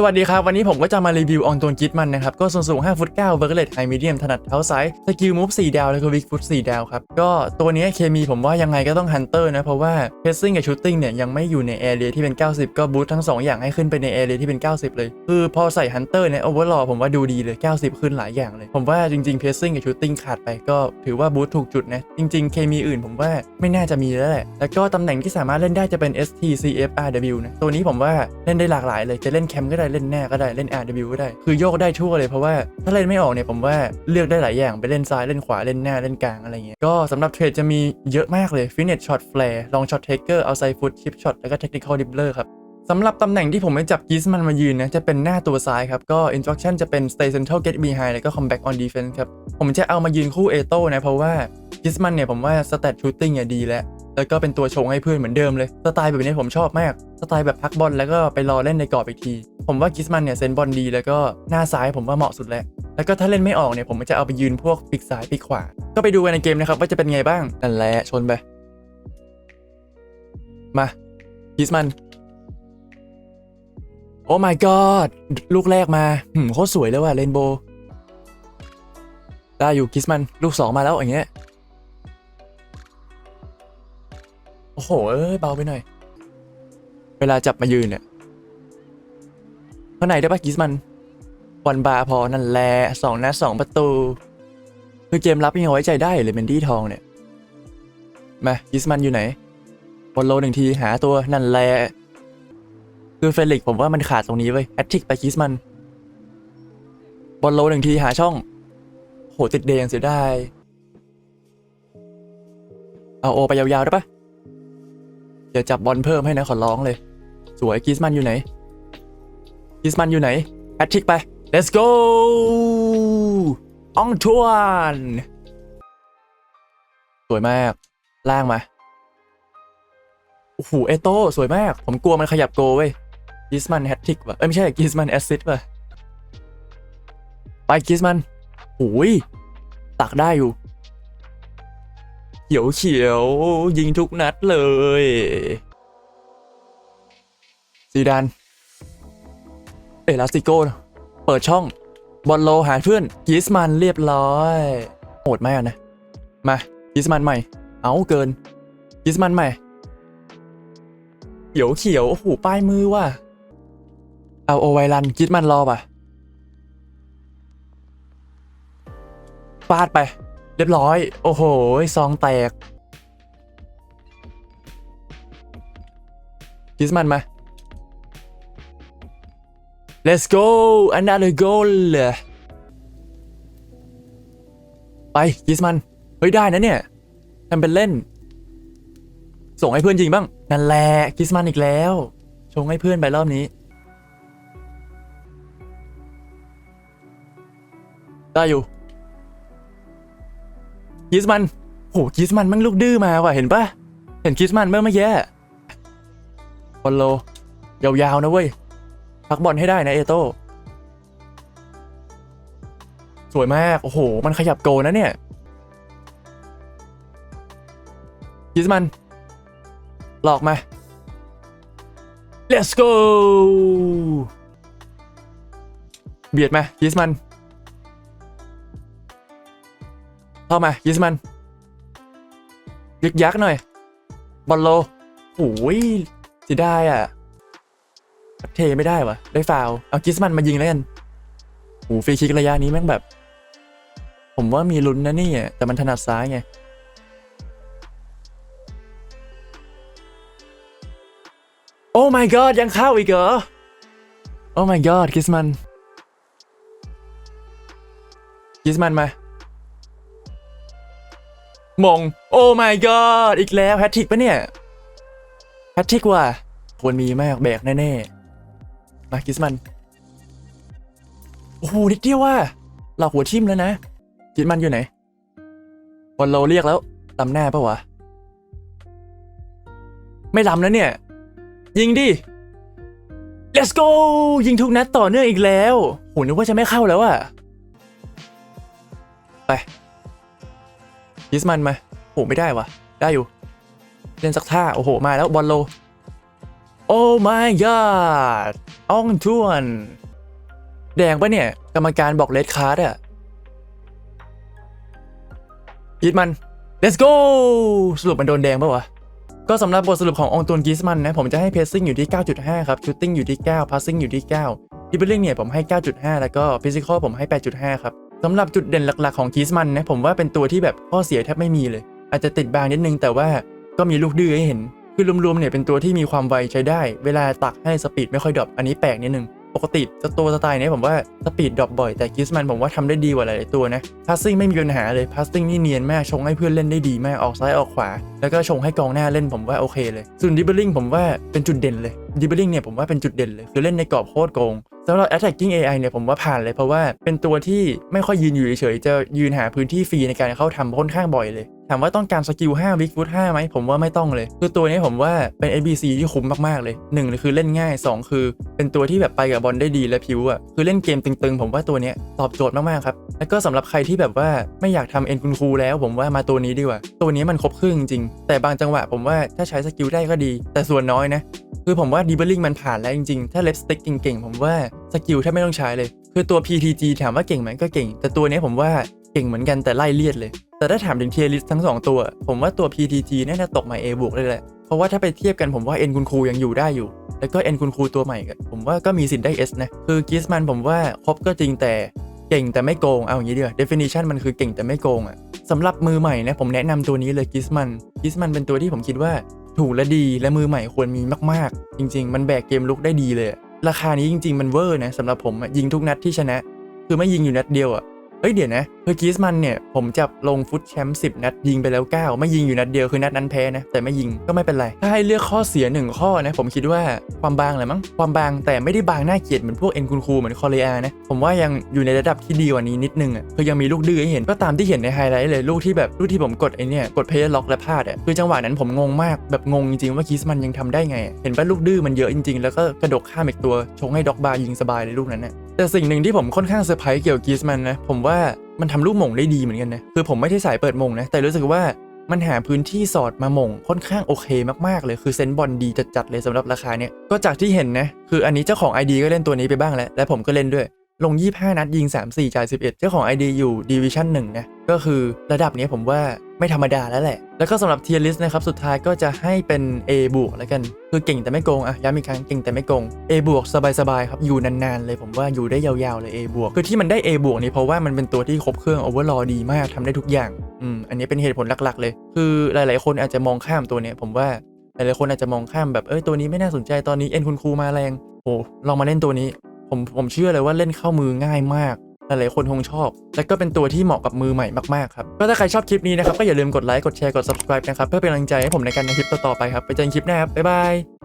สวัสดีครับ วันนี้ผมก็จะมารีวิวอองตวนกิตมันนะครับ ก็ส่วนสูง5ฟุต9เวอร์เกเลตไฮมีเดียมถนัดเท้าซ้ายสกิลมูฟ4ดาว แล้วก็วิกฟุต4ดาวครับ ก็ตัวนี้เคมีผมว่ายังไงก็ต้องฮันเตอร์นะ เพราะว่าเพสซิ่งกับชูตติ้งเนี่ย ยังไม่อยู่ในแอเรียที่เป็น 90 ก็บูททั้ง 2 อย่างให้ขึ้นไปในแอเรียที่เป็น 90 เลย คือพอใส่ฮันเตอร์เนี่ยโอเวอร์ลอผมว่าดูดีเลย 90 ขึ้นหลายอย่างเลย ผมว่าจริงๆเพสซิ่งกับชูตติ้งขาดไปก็ถือว่าบูทถูกจุดนะจริง ๆ เคมีอื่นผมว่าไม่น่าจะมีแล้วแหละแล้วก็ตำแหน่งที่สามารถเล่นได้จะเป็น STCFRW นะตัวนี้ผมว่าเล่นได้หลากหลายเลยจะเล่นแคมก็ได้เล่นแน่ก็ได้เล่น RW ก็ได้ คือโยกได้ทั่วเลยเพราะว่าถ้าเล่นไม่ออกเนี่ยผมว่าเลือกได้หลายอย่างไปเล่นซ้ายเล่นขวาเล่นหน้าเล่นกลางอะไรเงี้ยก็สำหรับเทรดจะมีเยอะมากเลยฟินเนตช็อตแฟร์ลองช็อตเทคเกอร์เอาไซฟุตชิปช็อตแล้วก็เทคนิคอลดิบเลอร์ครับสำหรับตำแหน่งที่ผมไม่จับกิสมันมายืนนะ จะเป็นหน้าตัวซ้ายครับ ก็ instruction จะเป็น stay central get behind แล้วก็ come back on defense ครับ ผมจะเอามายืนคู่เอโต้นะ เพราะว่ากิสมันเนี่ยผมว่า stat shooting เนี่ยดีแล้ว แล้วก็เป็นตัวชงให้เพื่อนเหมือนเดิมเลย สไตล์แบบนี้ผมชอบมาก สไตล์แบบพักบอลแล้วก็ไปรอเล่นในกรอบอีกที ผมว่ากิสมันเนี่ยเซนบอลดีแล้วก็หน้าซ้ายผมว่าเหมาะสุดแล้ว แล้วก็ถ้าเล่นไม่ออกเนี่ยผมจะเอาไปยืนพวกปีกซ้ายปีกขวา ก็ไปดูกันในเกมนะครับว่าจะเป็นไงบ้าง นั่นแหละชนไป มากิสมัน โอ้ my god ลูกแรกมาหืมโคตรสวยเลยว่ะเรนโบว์ได้อยู่คิสมันลูกสองมาแล้วอย่างเงี้ย โอ้โห เอ้ย เบาไปหน่อย เวลาจับมายืนเนี่ยข้างในได้ปะกิสมันวันบาพอนั่นแหละสองนัดสองประตู คือเกมรับยังไว้ใจได้เลยเมนดี้ทองเนี่ย มากิสมันอยู่ไหนบอลโลหนึ่งทีหาตัวนั่นแหละคือเฟลิกผมว่ามันขาดตรงนี้เว้ยแอตติกไปคิสมันบอลโลหนึ่งทีหาช่อง โหติดเดงเสียดายเอาโอไปยาวๆได้ปะ อย่าจับบอลเพิ่มให้นะขอร้องเลย สวยกิสมันอยู่ไหนกิสมันอยู่ไหนแอตติกไป let's go อองทวนสวยมาก ล่างมาโอ้โหเอโต้สวยมาก ผมกลัวมันขยับโกเว้ยกิสมันแฮตทิกว่ะเอ้ยไม่ใช่กิสมันแอสซิสว่ะไปกิสมันโอ้ยตักได้อยู่ เขียวเขียวยิงทุกนัดเลยซีดานเอลาสติโกเปิดช่อง บอลโลหาเพื่อนกิสมันเรียบร้อยโหดมากนะ มากิสมันใหม่ เอาเกินกิสมันใหม่ เขียวเขียวโอ้โหป้ายมือว่ะเอาโอไวรันกิดมันรอป่ะฟาดไป เรียบร้อย โอ้โห ซองแตกกิสมันมา let's go another goal ไปกิสมัน เฮ้ย ได้นะเนี่ยทำเป็นเล่น ส่งให้เพื่อนจริงบ้าง นั่นแหละกิสมันอีกแล้ว ชงให้เพื่อนไปรอบนี้ ได้อยู่ กิสมันโหกิสมันมั่งลูกดื้อมาว่ะเห็นปะเห็นกิสมันเมื่อไม่แย่บอลโล ยาวๆนะเว้ยพักบอลให้ได้นะเอโต้สวยมาก โอ้โห มันขยับโกนะเนี่ยกิสมัน หลอกมา let's go เบียดมายิสมัน เข้ามายิสมันยึกยักหน่อย บอลโลโอ้ยจะได้อะ เทไม่ได้วะได้ฟาวเอากิสมันมายิงแล้วกันโอ้ฟรีคิกระยะนี้แม่งแบบ ผมว่ามีลุ้นนะนี่แต่มันถนัดซ้ายไงโอ้ my god ยังเข้าอีกเหรอ โอ้ my god กิสมัน กิสมันมา มง โอ้ my god อีกแล้วแฮตทิกปะเนี่ยแฮตทิกว่ะควรมีมากแบกแน่ๆ มากิสมัน โอ้โหนิดเดียวว่ะหลอกหัวทิมแล้วนะ กิสมันอยู่ไหนบอลโลเรียกแล้วลำหน้าปะวะ ไม่ลำแล้วเนี่ย ยิงดิ let's go ยิงทุกนัดต่อเนื่องอีกแล้วโหนึกว่าจะไม่เข้าแล้วอะไป ยิสมันมาโหไม่ได้วะได้อยู่ เล่นสักท่า โอ้โห มาแล้วบอลโล โอ้ my god อ่องทวน แดงปะเนี่ย กรรมการบอกเลดคาร์ดอะยิดมัน let's go สรุปมันโดนแดงปะวะก็สำหรับบทสรุปขององตวนกิสมันนะ ผมจะให้เพ c ซิ่งอยู่ที่ 9.5 ครับชูตติ้งอยู่ที่9 passing อยู่ที่ 9 ดิบเบิลเนี่ยผมให้ 9.5 แล้วก็ฟิสิกอลผมให้ 8.5 ครับ สำหรับจุดเด่นหลักๆของกิสมันนะผมว่าเป็นตัวที่แบบข้อเสียแทบไม่มีเลย อาจจะติดบางนิดนึงแต่ว่าก็มีลูกดื้อให้เห็น คือรวมๆเนี่ยเป็นตัวที่มีความไวใช้ได้ เวลาตักให้สปีดไม่ค่อยดรอปอันนี้แปลกนิดนึง ปกติจะตัวสไตล์เนี้ยผมว่าสปีดดรอปบ่อยแต่กิสมันผมว่าทำได้ดีกว่าหลายๆตัวนะพาสซิ่งไม่มีปัญหาเลยพาสซิ่งนี่เนียนมากชงให้เพื่อนเล่นได้ดีมากออกซ้ายออกขวา แล้วก็ชงให้กองหน้าเล่นผมว่าโอเคเลยส่วนดิบเบิลลิงผมว่าเป็นจุดเด่นเลยดิบลิงเนี่ยผมว่าเป็นจุดเด่นเลย คือเล่นในกรอบโคตรโกงสำหรับ attacking AI เนี่ยผมว่าผ่านเลยเพราะว่าเป็นตัวที่ไม่ค่อยยืนอยู่เฉยๆจะยืนหาพื้นที่ฟรีในการเข้าทำค่อนข้างบ่อยเลย ถามว่าต้องการสกิล5 Big Foot 5ไหมผมว่าไม่ต้องเลย คือตัวนี้ผมว่าเป็น ABC ที่คุ้มมากๆเลย1เลยคือเล่นง่าย 2 คือ เป็นตัวที่แบบไปกับบอลได้ดีและผิวอะคือเล่นเกมตึงๆ ผมว่าตัวนี้ตอบโจทย์มากๆครับแล้วก็สำหรับใครที่แบบว่าไม่อยากทำเอ็นคุณครูแล้ว ผมว่ามาตัวนี้ดีกว่า ตัวนี้มันครบครื่งจริงแต่บางจังหวะผมว่าถ้าใช้สกิลได้ก็ดี แต่ส่วนน้อยนะ คือผมว่าดีเบลลิงมันผ่านแล้วจริงๆ ถ้าเล็บสติ๊กเก่งๆ ผมว่าสกิลแทบไม่ต้องใช้เลย คือตัว PTG ถามว่าเก่งไหมก็เก่ง แต่ตัวนี้ผมว่าเก่งเหมือนกันแต่ไล่เลียดเลย แต่ถ้าถามถึงเทียริสทั้ง 2 ตัว ผมว่าตัว PTG น่าจะตกมา A บวกเลยแหละ เพราะว่าถ้าไปเทียบกันผมว่า N คุณครูยังอยู่ได้อยู่ แล้วก็ N คุณครูตัวใหม่ก็ผมว่าก็มีสิทธิ์ได้ S นะ คือกิสมันผมว่าครบก็จริงแต่เก่งแต่ไม่โกง เอาอย่างนี้ดีกว่า definition มันคือเก่งแต่ไม่โกงอะสำหรับมือใหม่นะผมแนะนำตัวนี้เลยกิสมันกิสมันเป็นตัวที่ผมคิดว่าถูกและดีและมือใหม่ควรมีมากๆ จริง ๆ มันแบกเกมลุกได้ดีเลย ราคานี้จริง ๆ มันเวอร์นะสำหรับผมยิงทุกนัดที่ชนะ คือไม่ยิงอยู่นัดเดียวอะ เฮ้ยเดี๋ยวนะคือกีสมันเนี่ยผมจับลงฟุตแชมป์10 นัดยิงไปแล้ว 9 ไม่ยิงอยู่นัดเดียวคือนัดนั้นแพ้นะ แต่ไม่ยิงก็ไม่เป็นไร ถ้าให้เลือกข้อเสียหนึ่งข้อนะ ผมคิดว่าความบางแหละมั้งความบางแต่ไม่ได้บางน่าเกลียดเหมือนพวกเอ็นคุณครูเหมือนคอเรียนะ ผมว่ายังอยู่ในระดับที่ดีกว่านี้นิดนึงอะคือยังมีลูกดื้อให้เห็นก็ตามที่เห็นในไฮไลท์เลยลูกที่แบบลูกที่ผมกดไอเนี่ยกดเพย์ล็อกและพลาดอะคือจังหวะนั้นผมงงมากแบบงงจริงๆว่ากีสมันยังทำได้ไง เห็นป่ะลูกดื้อมันเยอะจริง ๆ แล้วก็กระดกข้ามอีกตัวชงให้ด็อกบาร์ยิงสบายเลยลูกนั้นนะ แต่สิ่งหนึ่งที่ผมค่อนข้างเซอร์ไพรส์เกี่ยวกับกีสมันนะ ผมว่ามันทำลูกหม่งได้ดีเหมือนกันนะ คือผมไม่ได้สายเปิดหม่งนะ แต่รู้สึกว่ามันหาพื้นที่สอดมาหม่งค่อนข้างโอเคมากๆเลย คือเซนบอลดีจัดๆเลยสำหรับราคาเนี้ยก็จากที่เห็นนะ คืออันนี้เจ้าของ ID ก็เล่นตัวนี้ไปบ้างแล้ว และผมก็เล่นด้วย ลง 25 นัดยิง 3 4 จ่าย 11 เจ้าของ ID อยู่ Division 1นะ ก็คือระดับนี้ผมว่าไม่ธรรมดาแล้วแหละ แล้วก็สำหรับ Tier List นะครับ สุดท้ายก็จะให้เป็น A บวกแล้วกัน คือเก่งแต่ไม่โกงอะย้ำอีกครั้งเก่งแต่ไม่โกง A บวกสบายๆครับ อยู่นานๆ เลยผมว่าอยู่ได้ยาวๆเลย A บวกคือที่มันได้ A บวกนี่เพราะว่ามันเป็นตัวที่ครบเครื่อง Overall ดีมากทำได้ทุกอย่างอืมอันนี้เป็นเหตุผลหลักๆ เลย คือหลายๆ คนอาจจะมองข้ามตัวเนี้ยผมว่าหลายๆคนอาจจะมองข้ามแบบเอ้ยตัวนี้ไม่น่าสนใจตอนนี้เอ็นคุณครูมาแรงโอ้ลองมาเล่นตัวนี้ ผมผมเชื่อเลยว่าเล่นเข้ามือง่ายมากหลายๆคนคงชอบ และก็เป็นตัวที่เหมาะกับมือใหม่มากๆครับ ก็ถ้าใครชอบคลิปนี้นะครับ ก็อย่าลืมกดไลค์ กดแชร์ กด subscribe นะครับ เพื่อเป็นกำลังใจให้ผมในการทำคลิปต่อๆไปครับ ไปเจอกันคลิปหน้าครับ บ๊ายบาย